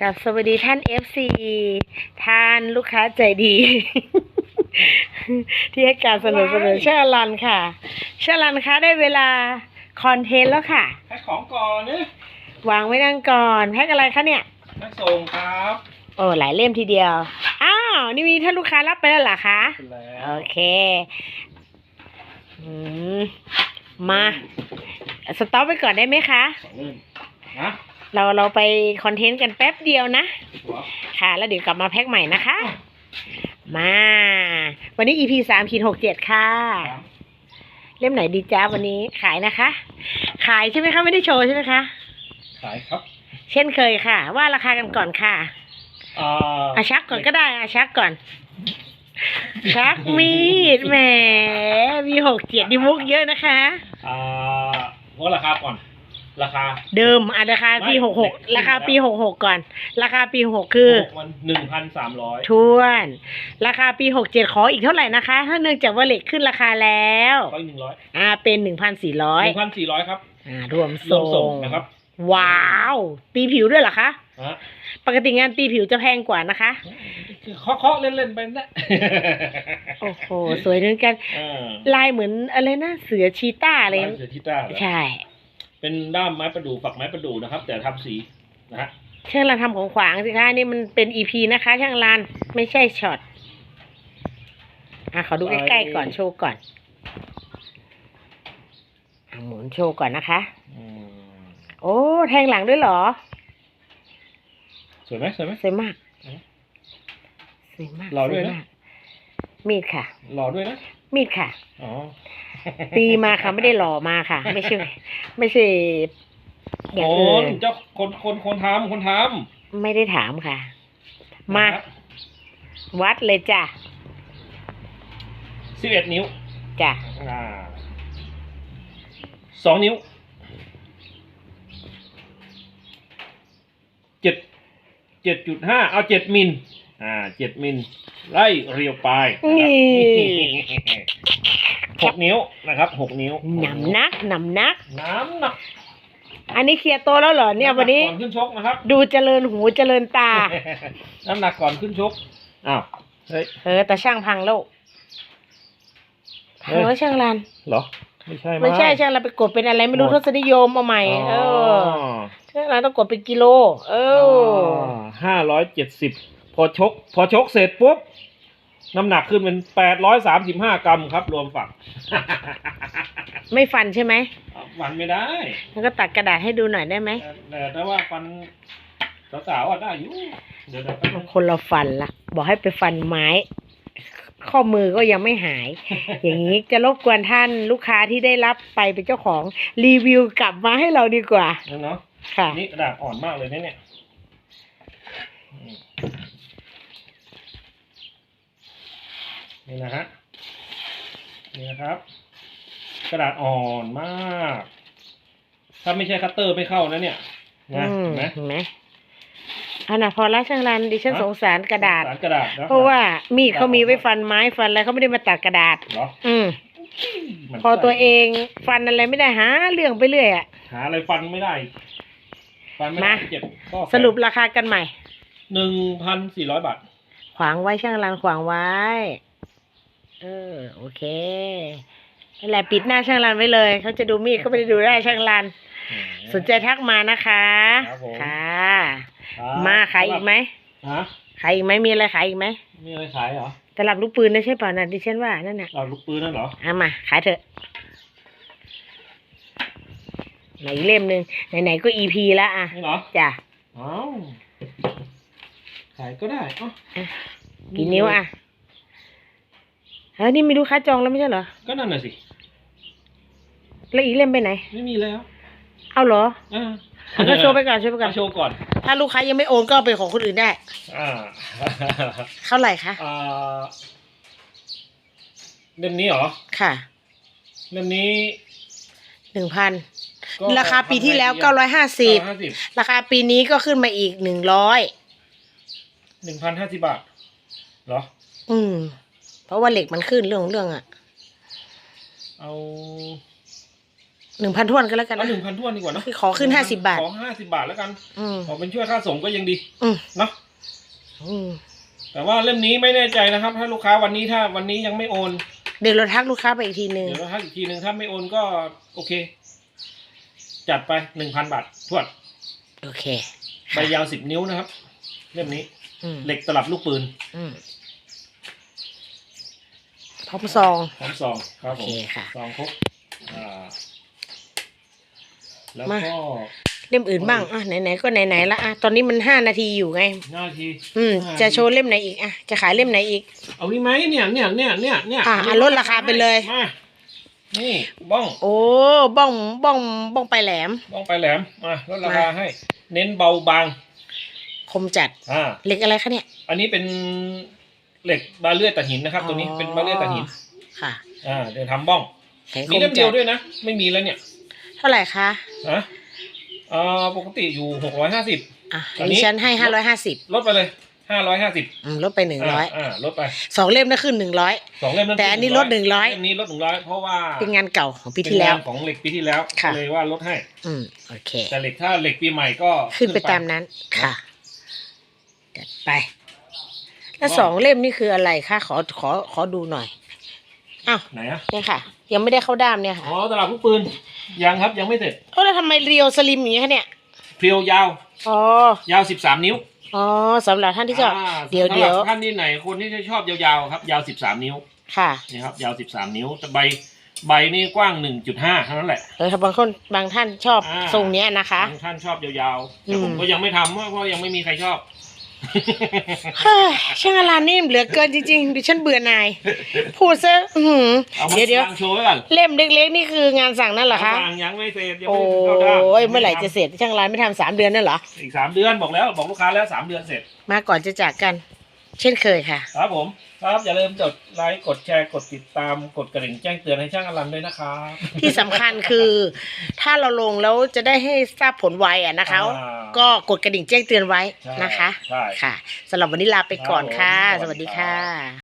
กับสวัสดีท่าน FC ท่านลูกค้าใจดี ที่ให้การสนับสนุนเชอรันค่ะเชอรันคะได้เวลาคอนเทนต์แล้วค่ะ แพ็คของก่อนนะวางไว้นั่งก่อนแพ็กอะไรคะเนี่ย แพ็คส่งครับโอ้หลายเล่มทีเดียว อ้าว นี่มีท่านลูกค้ารับไปแล้วเหรอคะเป็นแล้โอวเคอืมมา สต็อปไปก่อนได้ไหมคะสองเล่มนะ เราเราไปคอนเทนต์กันแป๊บเดียวนะหัวค่ะ แล้วเดี๋ยวกลับมาแพ็คใหม่นะคะ มา วันนี้ EP สามขีดหกเจ็ดค่ะสามเล่มไหนดีจ้าวันนี้ขายนะคะ ขายใช่ไหมคะ ไม่ได้โชว์ใช่ไหมคะ ขายครับ เช่นเคยค่ะ ว่าราคากันก่อนค่ะอ่าอาชักก่อนก็ได้อาชักก่อน ชักมีดแหมมีหกเจ็ดดีมุกเยอะนะคะ อ่าว่าราคาก่อน ราคา เดิมอะราคาปีไม่หกหกเด็กราคาปีขึ้นหแล้วกหกก่อน ราคาปีหกคือหกมันหนึ่งพันสามร้อยทวน ราคาปีหกเจ็ดขออีกเท่าไหร่นะคะ ถ้าเนื่องจากว่าเหล็กขึ้นราคาแล้วร้อยหนึ่งร้อยอ่าเป็นหนึ่งพันสี่ร้อหยนึ่งพันสี่ร้อยครับ อ่ารวมรวส่มส่งงนะครับ ว้าว ตีผิวด้วยเหรอคะฮะปกติงานตีผิวจะแพงกว่านะคะเคาะเคาะเล่นเล่นๆไปนะโอ้โห สวยเหมือนกันอ่าลายเหมือนอะไรนะ เสือชีต้าอะไรร้านเสือทิต้าเหรอใช่ เป็นด้ามไม้ประดู่ฝักไม้ประดู่นะครับ แต่ทำสีนะฮะช่างรานทำของขวางสิคะนี่มันเป็นอีพีนะคะ ช่างรานไม่ใช่ช็อตอะขอดูใกล้ๆก่อนโชว์ก่อนอะหมุนโชว์ก่อนนะคะอืมโอ้แทงหลังด้วยเหรอ สวยไหมสวยไหมสวยมากอืมสวยมากหล่อด้วยนะสมากมีดค่ะหล่อด้วยนะ มีดค่ะ อ๋อ ตีมาค่ะไม่ได้หล่อมาค่ะ ไม่ใช่ ไม่ใช่อย่างคอื่นนเจ้าคนคนคนทำคนทำไม่ได้ถามค่ะมานะครับวัดเลยจ้ะสิบเอ็ดนิ้ว จ้ะอ่าสองนิ้ว เจ็ด เจ็ดจุดห้า เอาเจ็ดมิล อ่าเจ็ดมิลไล่เรียวปลายนะครับหกนิ้วนะครับหกนิ้วหนำนักหนำนักน้ำหนักอันนี้เคลียร์โตวแล้วเหรอเนี่ยวันนี้ ก่อนขึ้นชกนะครับ ดูเจริญหูเจริญตา น้ำหนักก่อนขึ้นชกอ้าวเฮ้ยเออแต่ช่างพังแล้วพังแล้วช่างรันเหรอไม่ใช่ไม่ใช่งช่างรันไปกดเป็นอะไรไม่รู้หมทดศนิยมเอาใหม่เออช่างรันต้องกดเป็นกิโล เออห้าร้อยเจ็ดสิบ พอชก พอชกเสร็จปุ๊บ น้ำหนักขึ้นเป็นแปดร้อยสามสิบห้ากรัมครับ รวมฝัก ไม่ฟันใช่ไหมฟันไม่ได้แล้วก็ตัดกระดาษให้ดูหน่อยได้ไหมแต่แต่ถ้าว่าฟันสาวๆอะได้อยู่เดี๋ยวเดี๋ยวแป๊บนึงคนเราฟันละบอกให้ไปฟันไม้ ข้อมือก็ยังไม่หาย อย่างนี้จะรบกวนท่านลูกค้าที่ได้รับไปเป็นเจ้าของรีวิวกลับมาให้เราดีกว่านั่นเนาะค่ะนี่กระดาษอ่อนมากเลยนะเนี่ยอืม นี่นะฮะนี่นะครับ กระดาษอ่อนมาก ถ้าไม่ใช่คัตเตอร์ไม่เข้านะเนี่ยนะอืมเห็นไหมเห็นไหมอันน่ะพอละช่างรันดิฉันฮะสงสารกระดาษ สารกระดาษนเพราะว่ามีดเขามีไว้ฟันไม้ฟันอะไรเขาไม่ได้มาตัดกระดาษ เหรออืมมันพอตัวเองฟันอะไรไม่ได้หาเรื่องไปเรื่อยอะหาอะไรฟันไม่ได้ ฟันไม่ได้มา เจ็บก็สรุปราคากันใหม่ หนึ่งพันสี่ร้อยบาท ขวางไว้ช่างรันขวางไว้ เออ โอเคนั่นแหละปิดหน้าช่างรันไว้เลย เขาจะดูมีดเขาไม่ได้ดูได้ช่างรัน สนใจทักมานะคะ ครับผม ค่ะครับมาขายอีกไหมฮะขายอีกไหมมีอะไรขายอีกไหมมีอะไรขายเหรอตลับลูกปืนนะใช่ป่ะนะดิฉันว่านั่นน่ะเราลูกปืนนั่นเหรอเอามาขายเถอะไหนอีกเล่มหนึ่งไหนๆก็อีพีแล้วอะนี่เหรอจ้ะอ้าวขายก็ได้เอ้ากี่นิ้วอะเฮ้ยนี่มีลูกค้าจองแล้วไม่ใช่เหรอ ก็นั่นน่ะสิ แล้วอีกเล่มไปไหน ไม่มีแล้ว เอาเหรออ่าอะก็โชว์ไปก่อนโชว์ไปก่อนเอาโชว์ก่อน ถ้าลูกค้ายังไม่โอนก็เอาเป็นของคนอื่นได้ อ่า เท่าไหร่คะ อ่าเล่มนี้เหรอ ค่ะ เล่มนี้หนึ่งพัน ก็ราคาปีที่แล้ว1,550เก้าร้อยห้าสิบห้าสิบราคาปีนี้ก็ขึ้นมาอีกหนึ่งร้อย หนึ่งพันห้าสิบบาท เหรอ อืม เพราะว่าเหล็กมันขึ้นเรื่องของเรื่องอะเอาหนึ่งพันทวนก็แล้วกันเอานะ หนึ่งพันทวนดีกว่าเนอะขอขึ้น50บาท ขอห้าสิบบาทแล้วกัน อืม ขอเป็นช่วยค่าส่งก็ยังดีอืม เนาะ อืมแต่ว่าเล่มนี้ไม่แน่ใจนะครับ ถ้าลูกค้าวันนี้ถ้าวันนี้ยังไม่โอน เดี๋ยวเราทักลูกค้าไปอีกทีหนึ่งเดี๋ยวเราทักอีกทีหนึ่งถ้าไม่โอนก็โอเค จัดไปหนึ่งพันบาททวดโอเคใบยาวสิบนิ้วนะครับ เล่มนี้อืมเหล็กตลับลูกปืน อืมพร้ อมซองพร้อมซองครับผโอมเคค่ะซองครบอ่าแล้วมา ก็เล่มอื่นบ้างอะไหนๆก็ไหนๆละอะตอนนี้มันห้านาทีอยู่ไง หน้าทีอืมห้าจะโชว์เล่มไหนอีกอะจะขายเล่มไหนอีก เอานี่ไหมเนี่ยเนี่ยเนี่ยเนี่ยเนี่ยอะอะลดราคาไปเลย มานี่บ้องโอ้บ้องบ้องบ้องไปลายแหลม บ้องไปลายแหลมมาลดราคาให้ เน้นเบาบางคมจัดอ่า เหล็กอะไรคะเนี่ย อันนี้เป็น เหล็กบาเลื่อยตะหินนะครับ ตัวนี้เป็นบาเลื่อยตะหินค่ะ อ่าเดี๋ยวทำบ้องแข็งคมีมเล่มเดีจัยวดด้วยนะ ไม่มีแล้วเนี่ย เท่าไหร่คะนะอ่าปกติอยู่หกร้อยห้าสิบอะอันนี้ดิฉันให้ห้าร้อยห้าสิบลดไปเลยห้าร้อยห้าสิบอืมลดไปหนึ่งร้อยอ่าลดไปสองเล่มได้ขึ้นหนึ่งร้อยสองเล่มนั้นแต่อันนี้ลด100เล่มนี้ลดหนึ่งร้อยเพราะว่าเป็นงานเก่าของปีที่แล้วเป็นงานของเหล็กปีที่แล้วค่ะก็เลยว่าลดให้ อืมโอเค แต่เหล็กถ้าเหล็กปีใหม่ก็ขึ้นไปตามนั้นค่ะจัดไป แล้วสองเล่มนี่คืออะไรคะขอขอขอดูหน่อยอ้าวไหนอะเนี่ยค่ะ ยังไม่ได้เข้าด้ามเนี่ยค่ะอ๋อตลับลูกปืนยังครับยังไม่เสร็จเออแล้วทำไมเรียวสลิมอย่างนี้คะเนี่ยเพรียวยาวอ๋อยาวสิบสามนิ้วอ๋อสำหรับท่านที่ชอบอ่าเดี๋ยวสำหรับเดี๋ยวท่านที่ไหนคนที่ชอบยาวๆครับ ยาวสิบสามนิ้วค่ะนี่ครับยาวสิบสามนิ้วแต่ใบใบนี่กว้างหนึ่งจุดห้าเท่านั้นแหละ เออถ้าบางคนบางท่านชอบอ่า ทรงเนี้ยนะคะ บางท่านชอบยาวๆแต่ผมอืมก็ยังไม่ทำเพราะเพราะยังไม่มีใครชอบ เฮ้ยช่างอลานนี่เหลือเกินจริงๆดิฉันเบื่อหน่าย พูดซะอื้อหือเอามาเดี๋ยวเดี๋ยววางโชว์ไว้ก่อนเล่มเล็กๆนี่คืองานสั่งนั่นเหรอคะยังยังไม่เสร็จยังโอ้ไม่เข้าด้ามยเมื่อไหร่จะเสร็จช่างร้านไม่ทำสามเดือนนั่นเหรออีกสามเดือนบอกแล้วบอกลูกค้าแล้วสามเดือนเสร็จ มาก่อนจะจากกัน เช่นเคยค่ะ ครับผม ครับอย่าลืมกดไลค์กดแชร์กดติดตามกดกระดิ่งแจ้งเตือนให้ช่างอลันด้วยนะครับ ที่สำคัญคือ ถ้าเราลงแล้วจะได้ให้ทราบผลไวอะนะคะ อ่าก็กดกระดิ่งแจ้งเตือนไว้นะคะใช่ค่ะสำหรับวันนี้ลาไปก่อนค่ะ ครับผมสวัสดีค่ะ